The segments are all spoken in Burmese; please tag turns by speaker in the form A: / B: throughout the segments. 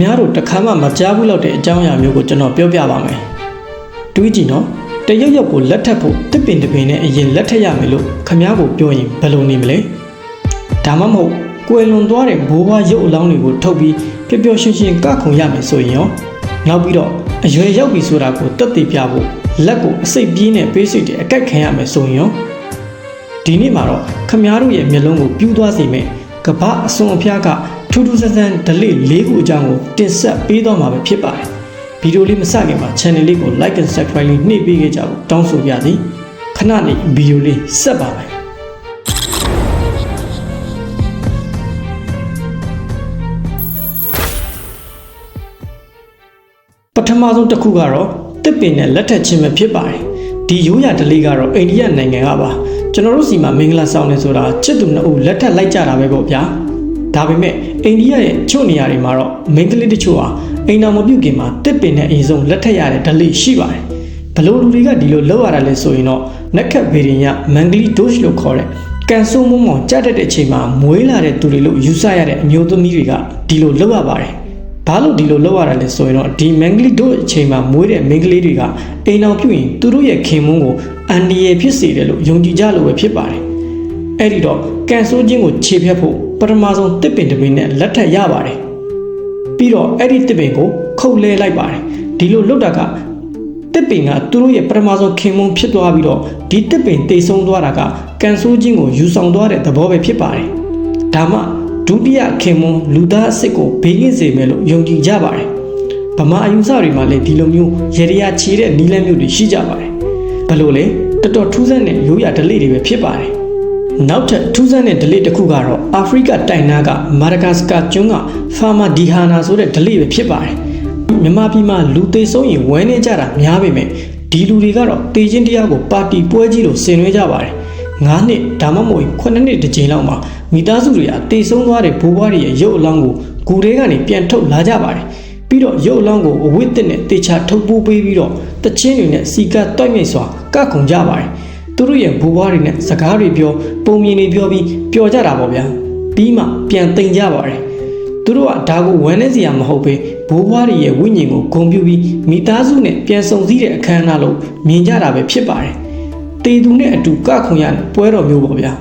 A: များတို့တစ်ခါမှမကြားဘူးလောက်တဲ့အကြောင်းအရာမျိုးကိုကျွန်တော်ပြောပြပါမယ်တွေးကြည့်နော်တရုတ်ရုပ်ကိုလက်ထပ်ဖို့တစ်ပင်တစ်ပင်နဲ့အရင်လက်ထပ်ရမယ်လို့ခမားကိုပြောရင်ဘယ်လိုနေမလဲဒါမှမဟုတ်ကွယ်လွန်သွားတဲ့ဘိုးဘွားရုပ်အလောင်းတွေကိုထုတ်ပြီးပျော်ပျော်ရွှင်ရွှင်ကခုန်ရမယ်ဆိုရင်ရောနောက်ပြီးတော့အရွယ်ရောက်ပြီဆိုတာကိုတက်တည်ပြဖို့လက်ကိုအစိတ်ပြင်းနဲ့ပေးစိတ်တဲ့အကက်ခံရမယ်ဆိုရင်ရောဒီနေ့မှာတော့ခမားတို့ရဲ့မျက်လုံးကိုပြူးသွားစေမယ့်ကပအစွန်အဖျားက ထူးထူးဆန်းဆန်းဒလိ၄ခုအကြောင်းကိုတင်ဆက်ပေးတော့မှာပဲဖြစ်ပါတယ်ဗီဒီယိုလေးမစခင်မှာ channel လေးကို like and subscribe လေးနှိပ်ပေးခဲ့ကြဖို့တောင်းဆိုပါသည်ခဏနေဗီဒီယိုလေးဆက်ပါမယ်ပထမဆုံးတစ်ခုကတော့တစ်ပင်နဲ့လက်ထက်ချင်းပဲဖြစ်ပါတယ်ဒီရိုးရာဒလေးကတော့အိန္ဒိယနိုင်ငံကပါကျွန်တော်တို့စီမှာမင်္ဂလာဆောင်နေဆိုတာချစ်သူနှစ်ဦးလက်ထက်လိုက်ကြတာပဲပေါ့ဗျာ ဒါပေမဲ့အိန္ဒိယရဲ့ချို့နေရာတွေမှာတော့မိန်းကလေးတချို့ဟာအိမ်တော်မပြုတ်ခင်မှာတစ်ပင်နဲ့အရင်ဆုံးလက်ထက်ရတဲ့ဒလေးရှိပါတယ်ဘလို့လူတွေကဒီလိုလောက်ရတာလဲဆိုရင်တော့နက်ခတ်ဗေဒင်ရမန်ဂလီဒို့ရှ်လို့ခေါ်တဲ့ကန်ဆိုးမုံမောင်ကြတတ်တဲ့အချိန်မှာမွေးလာတဲ့သူတွေလို့ယူဆရတဲ့အမျိုးသမီးတွေကဒီလိုလောက်ရပါတယ်ဘာလို့ဒီလိုလောက်ရတာလဲဆိုရင်တော့ဒီမန်ဂလီတို့အချိန်မှာမွေးတဲ့မိန်းကလေးတွေကအိမ်တော်ပြုတ်ရင်သူတို့ရဲ့ခင်မုန်းကိုအန်ဒီရဖြစ်စေတယ်လို့ယုံကြည်ကြလို့ပဲဖြစ်ပါတယ်။အဲ့ဒီတော့ကန်ဆိုးခြင်းကိုခြေဖြတ်ဖို့ ပထမဆုံးတစ်ပင်တစ်ပင်နဲ့လက်ထပ်ရပါတယ်။ပြီးတော့အဲ့ဒီတစ်ပင်ကိုခုတ်လဲလိုက်ပါတယ်။ဒီလိုလုပ်တာကတစ်ပင်ကသူတို့ရဲ့ပထမဆုံးခင်မုန်းဖြစ်သွားပြီးတော့ဒီတစ်ပင်တိတ်ဆုံးသွားတာကကန်ဆိုးခြင်းကိုယူဆောင်သွားတဲ့သဘောပဲဖြစ်ပါတယ်။ဒါမှဒုတိယခင်မွန်လူသားအစ်စ်ကိုဘေးကင်းစေမယ်လို့ယုံကြည်ကြပါတယ်။ဗမာအယူဆတွေမှာလည်းဒီလိုမျိုးရေရရာချေတဲ့နီးလန်းမျိုးတွေရှိကြပါတယ်။ဘလို့လဲတော်တော်ထူးဆန်းတဲ့ရိုးရာဒလိတွေပဲဖြစ်ပါတယ်။ နောက်ထပ်ထူးဆန်းတဲ့ဒလိတစ်ခုကတော့အာဖရိကတိုင်နာကမာဒဂတ်စကာကျွန်းကဖာမာဒီဟာနာဆိုတဲ့ဒလိပဲဖြစ်ပါတယ်။မြန်မာပြည်မှာလူသေးဆုံးရင်ဝဲနေကြတာများပေမဲ့ဒီလူတွေကတော့တေချင်းတရားကိုပါတီပွဲကြီးလို့ဆင်နွှဲကြပါတယ်။9နှစ်ဒါမှမဟုတ်9နှစ်တစ်ကြိမ်လောက်မှာမိသားစုတွေကတေဆုံးသွားတဲ့ဘိုးဘွားတွေရဲ့ရုပ်အလောင်းကိုဂူထဲကနေပြန်ထုတ်လာကြပါတယ်။ပြီးတော့ရုပ်အလောင်းကိုအဝတ်တစ်နဲ့တေချာထုတ်ပိုးပေးပြီးတော့တချင်းတွေနဲ့စီကတ်တွိုက်မြိတ်စွာကခုန်ကြပါတယ်။ သူတို့ရဲ့ဘိုးဘွားတွေနဲ့စကားတွေပြောပုံမြင်တွေပြောပြီးပျော်ကြတာပေါ့ဗျာ။ပြီးမှပြန်သိမ်ကြပါတယ်။သူတို့ကဒါကိုဝမ်းနေစရာမဟုတ်ပဲဘိုးဘွားတွေရဲ့ဝိညာဉ်ကိုဂုံပြူပြီးမိသားစုနဲ့ပြန်ဆုံစည်းတဲ့အခမ်းအနားလို့မြင်ကြတာပဲဖြစ်ပါတယ်။တေသူနဲ့အတူကခုန်ရတဲ့ပွဲတော်မျိုးပေါ့ဗျာ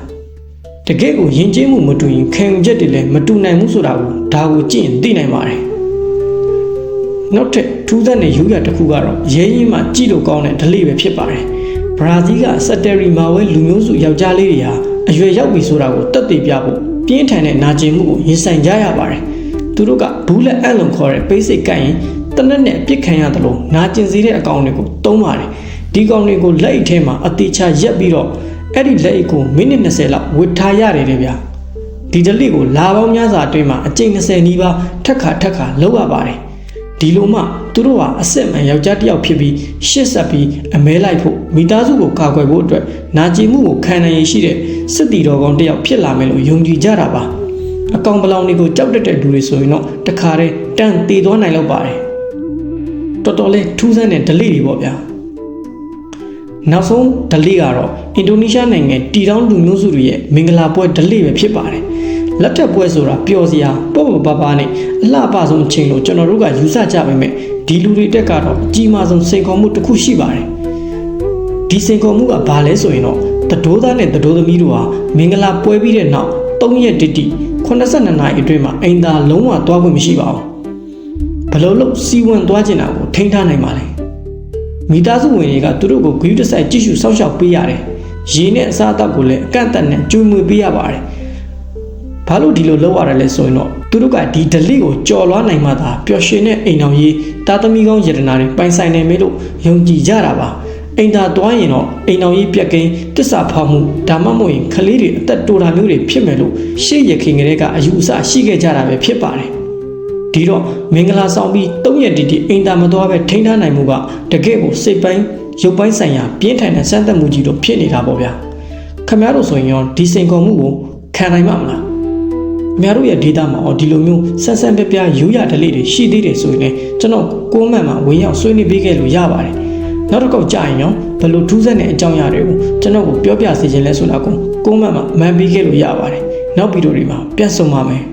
A: ။တကယ့်ကိုယဉ်ကျေးမှုမတူရင်ခံယူချက်တွေလည်းမတူနိုင်ဘူးဆိုတာကိုဒါကိုကြည့်ရင်သိနိုင်ပါတယ်။နောက်ထပ်ထူးဆန်းတဲ့ရိုးရာတစ်ခုကတော့ရဲရင်မှကြည့်လို့ကောင်းတဲ့ဒလိပဲဖြစ်ပါတယ်။ ဘရာဇီးကစက်တရီမာဝဲလူမျိုးစုယောက်ျားလေးတွေဟာအရွယ်ရောက်ပြီဆိုတာကိုတက်တည်ပြဖို့ပြင်းထန်တဲ့နာကျင်မှုကိုရင်ဆိုင်ကြရပါတယ်။သူတို့ကဘူးလက်အံ့လုံခေါ်တဲ့ပိစိတ်ကန့်ရင်တနက်နဲ့အပြစ်ခံရတယ်လို့နာကျင်စေတဲ့အကောင်တွေကိုတုံးပါတယ်။ဒီကောင်တွေကိုလက်အိတ်ထဲမှာအသေးချရက်ပြီးတော့အဲ့ဒီလက်အိတ်ကိုမိနစ်20လောက်ဝစ်ထားရတယ်တဲ့ဗျာဒီဒလိကိုလာပေါင်းများစွာအတွင်းမှာအကျိန်20နီးပါးထက်ခါထက်ခါလောက်ရပါတယ် ဒီလိုမှသူတို့ဟာအစ်စ်မှန်ယောက်ျားတစ်ယောက်ဖြစ်ပြီးရှစ်ဆက်ပြီးအမဲလိုက်ဖို့မိသားစုကိုကာကွယ်ဖို့အတွက်နာကျင်မှုကိုခံနိုင်ရရှိတဲ့စစ်တီတော်ကောင်တစ်ယောက်ဖြစ်လာမယ်လို့ယုံကြည်ကြတာပါအကောင်ပလောင်တွေကိုကြောက်တတ်တဲ့လူတွေဆိုရင်တော့တခါတည်းတန်တည်သွားနိုင်လောက်ပါတယ်တော်တော်လေးထူးဆန်းတဲ့ဒလိတွေပေါ့ဗျာနောက်ဆုံးဒလိကတော့အင်ဒိုနီးရှားနိုင်ငံတီတောင်းလူမျိုးစုတွေရဲ့မင်္ဂလာပွဲဒလိပဲဖြစ်ပါတယ်။ လက်ထက်ပွဲဆိုတာပျော်စရာပေါ့ပေါ့ပါပါနဲ့အလှပဆုံးအချိန်လို့ကျွန်တော်တို့ကယူဆကြပေမဲ့ဒီလူတွေတက်ကတော့အကြီးမားဆုံးစိန်ခေါ်မှုတစ်ခုရှိပါတယ်။ဒီစိန်ခေါ်မှုကဘာလဲဆိုရင်တော့တတိုးသားနဲ့တတိုးသမီးတို့ဟာမင်္ဂလာပွဲပြီးတဲ့နောက်3ရက်တိတိ82နာရီအတွင်းမှာအိမ်သာလုံးဝသွားခွင့်မရှိပါဘူး။ဘလို့လို့စီဝင်သွားကျင်တာကိုထိန်းထားနိုင်ပါလေ။မိသားစုဝင်တွေကသူတို့ကိုဂရုတစိုက်ကြည့်ရှုစောင့်ရှောက်ပေးရတယ်။ရေနဲ့အစားအသောက်ကိုလည်းအကန့်အသတ်နဲ့ကျွေးမွေးပေးရပါတယ်။ ဘာလို့ဒီလိုလုပ်ရတယ်လဲဆိုရင်တော့သူတို့ကဒီဒလိကိုကြော်လွှားနိုင်မှသာပျော်ရွှင်တဲ့အိမ်တော်ကြီးတာသမီကောင်းယတနာတွေပိုင်ဆိုင်နိုင်မယ်လို့ယုံကြည်ကြတာပါ။အိမ်သာသွားရင်တော့အိမ်တော်ကြီးပြက်ကင်းတစ္ဆာဖောက်မှုဒါမှမဟုတ်ရင်ကလေးတွေအသက်တိုတာမျိုးတွေဖြစ်မယ်လို့ရှေ့ရခင်ကလေးကအယူအဆရှိခဲ့ကြတာပဲဖြစ်ပါတယ်။ဒီတော့မင်္ဂလာဆောင်ပြီး၃ရက်တီတီအိမ်သာမသွားပဲထိန်းထားနိုင်မှုကတကယ့်ကိုစိတ်ပိုင်းရုပ်ပိုင်းဆိုင်ရာပြင်းထန်တဲ့စမ်းသပ်မှုကြီးတို့ဖြစ်နေတာပေါ့ဗျာခမရတို့ဆိုရင်ရောဒီစိန်ခေါ်မှုကိုခံနိုင်မှာမလားအ များတို့ရဲ့ဒေတာမှာအော်ဒီလိုမျိုးဆန်းဆန်းပြပြရိုးရဒလေးတွေရှိသေးတယ်ဆိုရင်လည်းကျွန်တော်ကိုမှန်မှာဝင်ရောက်ဆွေးနွေးပေးခဲ့လို့ရပါတယ်နောက်တစ်ခေါက်ကြာရင်ရောဘယ်လိုထူးဆန်းတဲ့အကြောင်းအရာတွေကိုကျွန်တော်ကိုပြောပြစေချင်လဲဆိုတာကိုကိုမှန်မှာမှန်ပေးခဲ့လို့ရပါတယ်နောက်ဗီဒီယိုတွေမှာပြန်ဆုံပါမယ်